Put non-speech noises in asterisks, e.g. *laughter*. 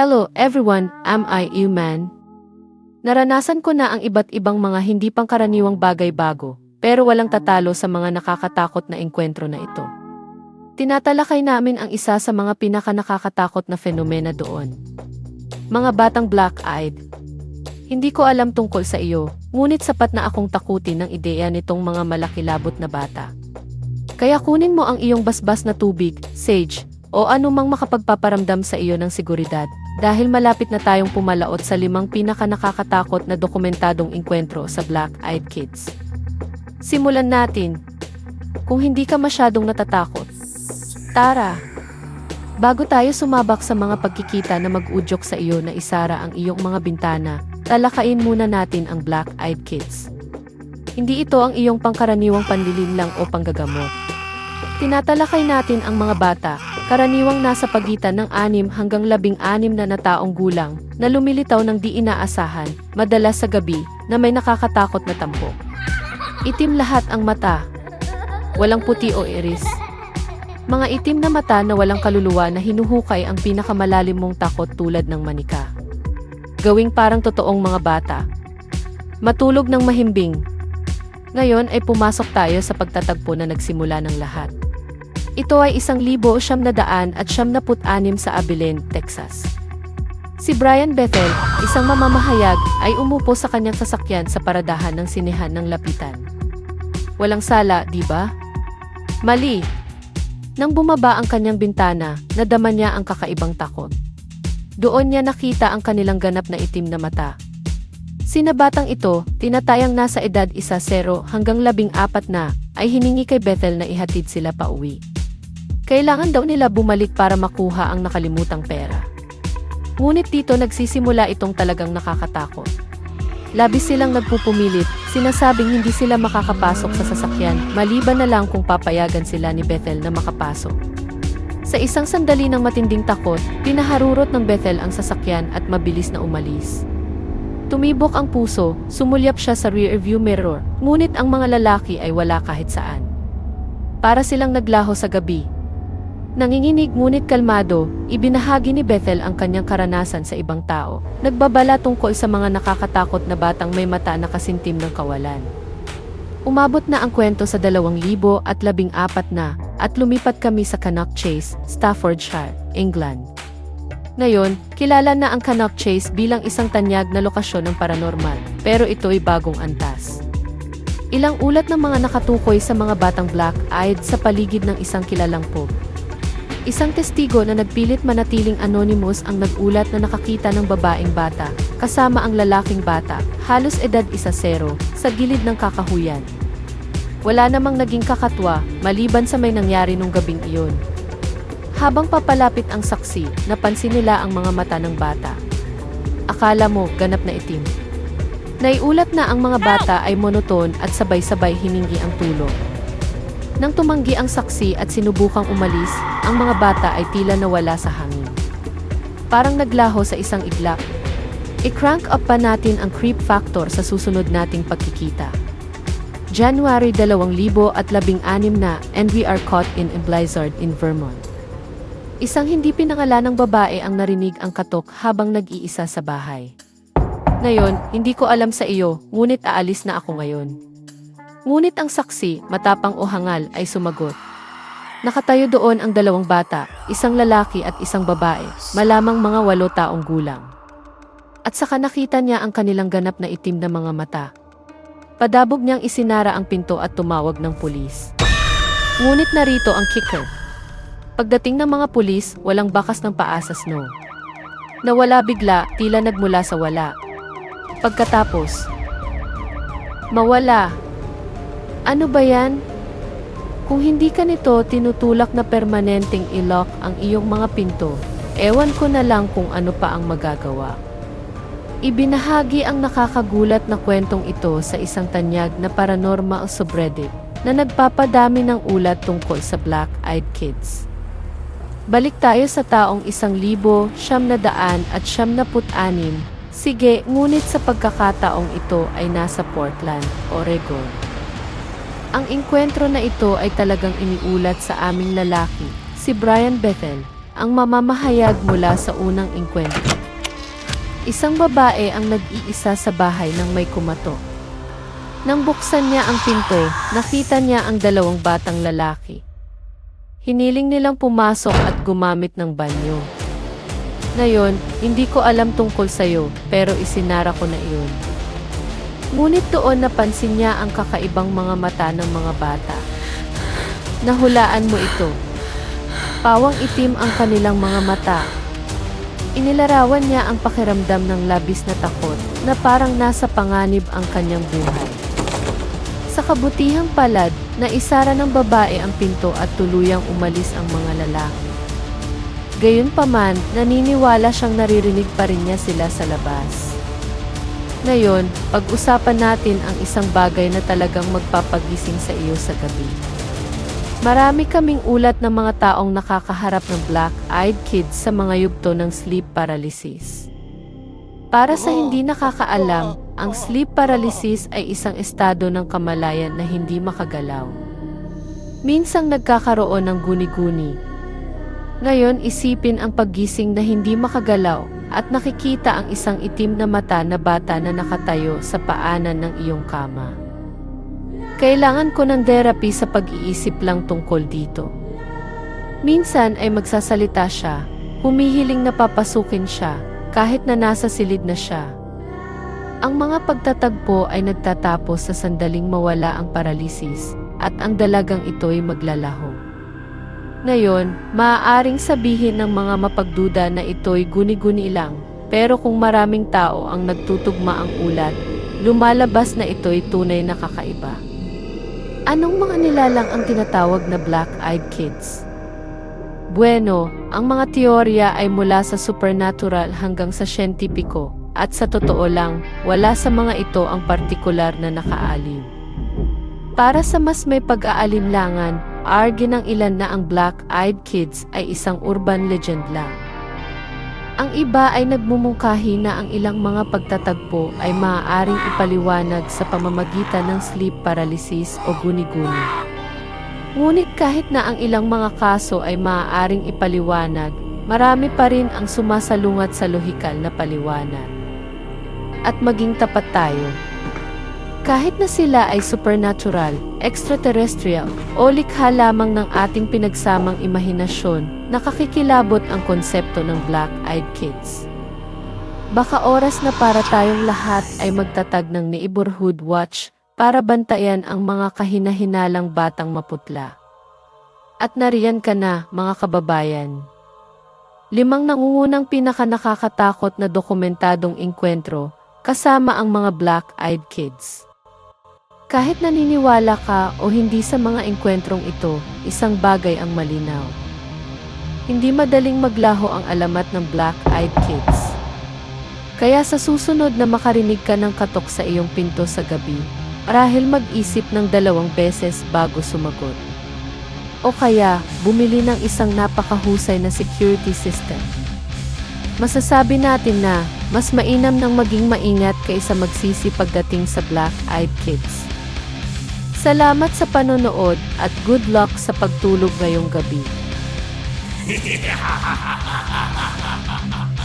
Hello everyone, am I you man? Naranasan ko na ang iba't ibang mga hindi pangkaraniwang bagay bago, pero walang tatalo sa mga nakakatakot na engkwentro na ito. Tinatalakay namin ang isa sa mga pinaka nakakatakot na fenomena doon. Mga batang black-eyed. Hindi ko alam tungkol sa iyo, ngunit sapat na akong takutin ng ideya nitong mga malakilabot na bata. Kaya kunin mo ang iyong basbas na tubig, sage, o anumang makapagpaparamdam sa iyo ng seguridad, dahil malapit na tayong pumalaot sa limang pinaka nakakatakot na dokumentadong inkwentro sa Black-Eyed Kids. Simulan natin. Kung hindi ka masyadong natatakot. Tara! Bago tayo sumabak sa mga pagkikita na mag-udyok sa iyo na isara ang iyong mga bintana, talakayin muna natin ang Black-Eyed Kids. Hindi ito ang iyong pangkaraniwang panlilinlang o panggagamot. Tinatalakay natin ang mga bata, karaniwang nasa pagitan ng 6 hanggang 16 na na taong gulang, na lumilitaw ng di inaasahan, madalas sa gabi, na may nakakatakot na tampok. Itim lahat ang mata. Walang puti o iris. Mga itim na mata na walang kaluluwa na hinuhukay ang pinakamalalim mong takot tulad ng manika. Gawing parang totoong mga bata. Matulog ng mahimbing. Ngayon ay pumasok tayo sa pagtatagpo na nagsimula ng lahat. Ito ay isang libo siyam na daan at siyam na put-anim sa Abilene, Texas. Si Brian Bethel, isang mamamahayag, ay umupo sa kanyang sasakyan sa paradahan ng sinehan ng lapitan. Walang sala, di ba? Mali. Nang bumaba ang kanyang bintana, nadama niya ang kakaibang takot. Doon niya nakita ang kanilang ganap na itim na mata. Sinabatang ito, tinatayang nasa edad isa zero hanggang labing apat na, ay hiningi kay Bethel na ihatid sila pa uwi. Kailangan daw nila bumalik para makuha ang nakalimutang pera. Ngunit dito nagsisimula itong talagang nakakatakot. Labis silang nagpupumilit, sinasabing hindi sila makakapasok sa sasakyan, maliban na lang kung papayagan sila ni Bethel na makapasok. Sa isang sandali ng matinding takot, pinaharurot ng Bethel ang sasakyan at mabilis na umalis. Tumibok ang puso, sumulyap siya sa rearview mirror, ngunit ang mga lalaki ay wala kahit saan. Para silang naglaho sa gabi. Nanginginig ngunit kalmado, ibinahagi ni Bethel ang kanyang karanasan sa ibang tao. Nagbabala tungkol sa mga nakakatakot na batang may mata na kasintim ng kawalan. Umabot na ang kwento sa 2014 na at lumipat kami sa Cannock Chase, Staffordshire, England. Ngayon, kilala na ang Cannock Chase bilang isang tanyag na lokasyon ng paranormal, pero ito ay bagong antas. Ilang ulat ng mga nakatukoy sa mga batang black-eyed sa paligid ng isang kilalang pub. Isang testigo na nagpilit manatiling anonymous ang nagulat na nakakita ng babaeng bata, kasama ang lalaking bata, halos edad isa zero, sa gilid ng kakahuyan. Wala namang naging kakatwa, maliban sa may nangyari nung gabing iyon. Habang papalapit ang saksi, napansin nila ang mga mata ng bata. Akala mo, ganap na itim. Naiulat na ang mga bata ay monoton at sabay-sabay hiningi ang tulong. Nang tumanggi ang saksi at sinubukang umalis, ang mga bata ay tila nawala sa hangin. Parang naglaho sa isang iglap. I-crank up pa natin ang creep factor sa susunod nating pagkikita. January 2016 na and we are caught in a blizzard in Vermont. Isang hindi pinangalan ng babae ang narinig ang katok habang nag-iisa sa bahay. Ngayon, hindi ko alam sa iyo, ngunit aalis na ako ngayon. Ngunit ang saksi, matapang o hangal, ay sumagot. Nakatayo doon ang dalawang bata, isang lalaki at isang babae, malamang mga walo taong gulang. At saka nakita niya ang kanilang ganap na itim na mga mata. Padabog niyang isinara ang pinto at tumawag ng pulis. Ngunit narito ang kicker. Pagdating ng mga pulis, walang bakas ng paa sa snow. Nawala bigla, tila nagmula sa wala. Pagkatapos, mawala. Ano ba yan? Kung hindi ka nito tinutulak na permanenteng ilock ang iyong mga pinto, ewan ko na lang kung ano pa ang magagawa. Ibinahagi ang nakakagulat na kwentong ito sa isang tanyag na paranormal subreddit na nagpapadami ng ulat tungkol sa Black-Eyed Kids. Balik tayo sa taong isang libo, siyam na daan at siyam na put-anim. Sige, ngunit sa pagkakataong ito ay nasa Portland, Oregon. Ang inkwentro na ito ay talagang iniulat sa aming lalaki, si Brian Bethel, ang mamamahayag mula sa unang inkwentro. Isang babae ang nag-iisa sa bahay ng may kumato. Nang buksan niya ang pinto, nakita niya ang dalawang batang lalaki. Hiniling nilang pumasok at gumamit ng banyo. Ngayon, hindi ko alam tungkol sa'yo, pero isinara ko na iyon. Ngunit doon napansin niya ang kakaibang mga mata ng mga bata. Nahulaan mo ito. Pawang itim ang kanilang mga mata. Inilarawan niya ang pakiramdam ng labis na takot na parang nasa panganib ang kanyang buhay. Sa kabutihang palad, naisara ng babae ang pinto at tuluyang umalis ang mga lalaki. Gayunpaman, naniniwala siyang naririnig pa rin niya sila sa labas. Ngayon, pag-usapan natin ang isang bagay na talagang magpapagising sa iyo sa gabi. Marami kaming ulat ng mga taong nakakaharap ng black-eyed kids sa mga yugto ng sleep paralysis. Para sa hindi nakakaalam, ang sleep paralysis ay isang estado ng kamalayan na hindi makagalaw. Minsang nagkakaroon ng guni-guni. Ngayon isipin ang paggising na hindi makagalaw at nakikita ang isang itim na mata na bata na nakatayo sa paanan ng iyong kama. Kailangan ko ng therapy sa pag-iisip lang tungkol dito. Minsan ay magsasalita siya, humihiling na papasukin siya, kahit na nasa silid na siya. Ang mga pagtatagpo ay nagtatapos sa sandaling mawala ang paralisis, at ang dalagang ito'y maglalaho. Ngayon, maaaring sabihin ng mga mapagduda na ito'y guni-guni lang, pero kung maraming tao ang nagtutugma ang ulat, lumalabas na ito'y tunay na kakaiba. Anong mga nilalang ang tinatawag na black-eyed kids? Bueno, ang mga teorya ay mula sa supernatural hanggang sa siyentipiko, at sa totoo lang, wala sa mga ito ang partikular na nakaalim. Para sa mas may pag-aalinlangan, argue ng ilan na ang black-eyed kids ay isang urban legend lang. Ang iba ay nagmumungkahi na ang ilang mga pagtatagpo ay maaaring ipaliwanag sa pamamagitan ng sleep paralysis o guni-guni. Ngunit kahit na ang ilang mga kaso ay maaaring ipaliwanag, marami pa rin ang sumasalungat sa lohikal na paliwanag. At maging tapat tayo. Kahit na sila ay supernatural, extraterrestrial, o likha lamang ng ating pinagsamang imahinasyon, nakakikilabot ang konsepto ng black-eyed kids. Baka oras na para tayong lahat ay magtatag ng neighborhood watch para bantayan ang mga kahinahinalang batang maputla. At nariyan ka na, mga kababayan. Limang nangungunang pinakanakakatakot na dokumentadong inkwentro kasama ang mga black-eyed kids. Kahit naniniwala ka o hindi sa mga engkwentrong ito, isang bagay ang malinaw. Hindi madaling maglaho ang alamat ng black-eyed kids. Kaya sa susunod na makarinig ka ng katok sa iyong pinto sa gabi, marahil mag-isip ng dalawang beses bago sumagot. O kaya, bumili ng isang napakahusay na security system. Masasabi natin na, mas mainam ng maging maingat kaysa magsisi pagdating sa black-eyed kids. Salamat sa panonood at good luck sa pagtulog ngayong gabi. *laughs*